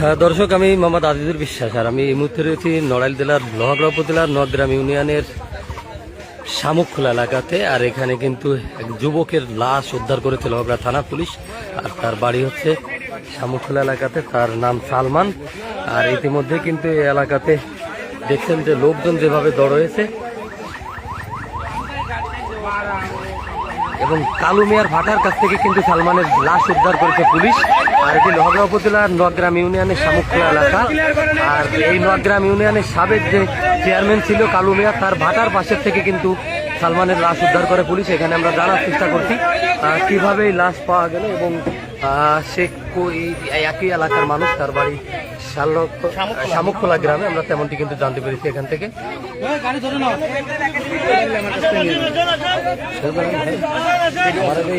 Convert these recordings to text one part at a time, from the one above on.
হ্যাঁ, দর্শক আমি মোহাম্মদ আজিজুর বিশ্বাস আর আমি এই মুহূর্তে রয়েছি নড়াইল জেলার লোহাগ্রাম উপজেলার নদগ্রাম ইউনিয়নের শামুকখোলা এলাকাতে আর এখানে কিন্তু এক যুবকের লাশ উদ্ধার করেছে লোহাগড়া থানা পুলিশ আর তার বাড়ি হচ্ছে শামুকখোলা এলাকাতে তার নাম সালমান আর ইতিমধ্যে কিন্তু এই এলাকাতে দেখছেন যে লোকজন যেভাবে দড় হয়েছে। এবং কালু মিয়ার ভাটার কাছ থেকে কিন্তু সালমানের লাশ উদ্ধার করেছে পুলিশ। আর এটি লোহাগড়া উপজেলার নোয়াগ্রাম ইউনিয়নের শামুকখোলা এলাকা। আর এই নোয়াগ্রাম ইউনিয়নের সাবেক যে চেয়ারম্যান ছিল কালু মিয়া, তার ভাটার পাশের থেকে কিন্তু সালমানের লাশ উদ্ধার করে পুলিশ। এখানে আমরা জানার চেষ্টা করছি কীভাবে এই লাশ পাওয়া গেল এবং সে একই এলাকার মানুষ, তার বাড়ি শামুকখোলা গ্রামে আমরা তেমনটি কিন্তু জানতে পেরেছি এখান থেকে।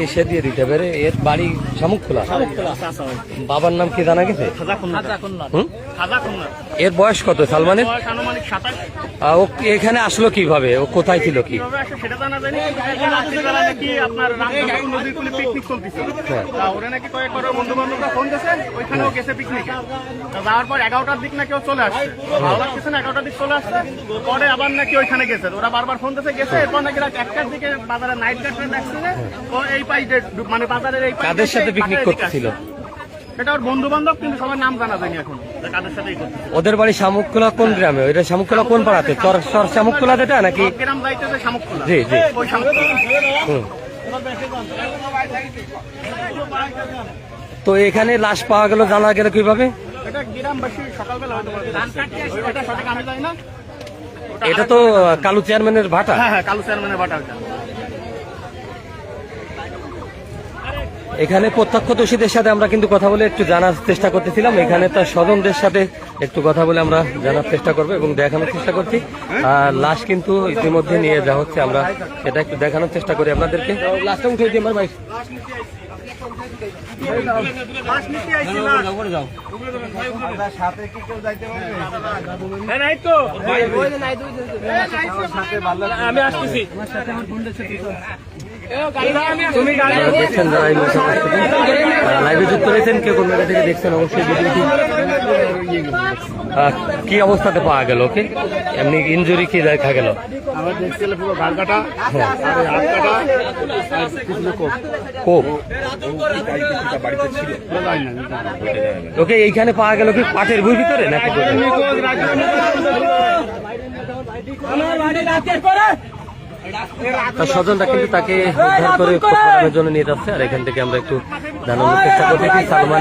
এসে দিয়ে দিতে পারে, এর বাড়ি শামুক খোলা বাবার নাম কি জানা গেছে? এর বয়স কত সালমানের? ও এখানে আসলো কীভাবে? ও কোথায় ছিল কি? আপনার হ্যাঁ। পর এগারোটার দিক নাকি ও চলে আসছে। ভালো লাগতেছে না এগারোটার দিক চলে আসছে পরে আবার নাকি ওইখানে গেছে। ওরা বারবার ফোন দিয়েছে গেছে এরপর নাকি রাত একটার দিকে বাজারে নাইট গার্ডে দেখছে যে ও এই পাইডে মানে বাজারের এই কাদের সাথে পিকনিক করতেছিল? আসছে। ওর বন্ধু বান্ধব কিন্তু সবার নাম জানা যায়নি এখন। কাদের সাথেই ওদের বাড়ি শামুকখোলা কোন গ্রামে? ওইটা শামুকখোলা কোন পাড়াতে? চর চর শামুকখোলা যেটা নাকি? গ্রাম যাইতেছে শামুকখোলা জি, জি। ওই শামুকখোলা তো এখানে লাশ পাওয়া গেল জানা গেল কীভাবে? এটা গ্রামবাসী সকালবেলা হয়তো বলতে সঠিক আমি জানি না। এটা তো কালু চেয়ারম্যানের ভাটা। হ্যাঁ হ্যাঁ কালু চেয়ারম্যানের ভাটা ওটা এখানে প্রত্যক্ষদর্শীদের সাথে আমরা কিন্তু কথা বলে একটু জানার চেষ্টা করতেছিলাম এখানে তার স্বজনদের সাথে একটু কথা বলে আমরা জানার চেষ্টা করব এবং দেখানোর চেষ্টা করছি আর লাশ কিন্তু ইতিমধ্যে নিয়ে যাওয়া হচ্ছে আমরা এটা একটু দেখানোর চেষ্টা করি আপনাদেরকে লাশটা উঠে দিই আমার ভাই মাছ নিতে আইছি মাছ। নাই তো। এই, নাই তো। আমি আসতেছি দেখছেন যারা এই মুহূর্তে লাইভে যুক্ত রয়েছেন কেউ কোন জায়গা থেকে দেখছেন অবশ্যই ভিডিওটি কি অবস্থাতে পাওয়া গেল ওকে? এমনি ইনজুরি কি দেখা গেল? আমার দেখছিলে পুরো গাল কাটা আর হাত কাটা আর কিছু কোপ। কোপ? পুরো যাই না ওকে এইখানে পাওয়া গেল কি পাটের বই ভিতরে নাকি? স্বজনরা কিন্তু তাকে উদ্ধার করে জন্য নিয়ে যাচ্ছে, আর এখান থেকে আমরা একটু জানানোর চেষ্টা করতেছি। সালমান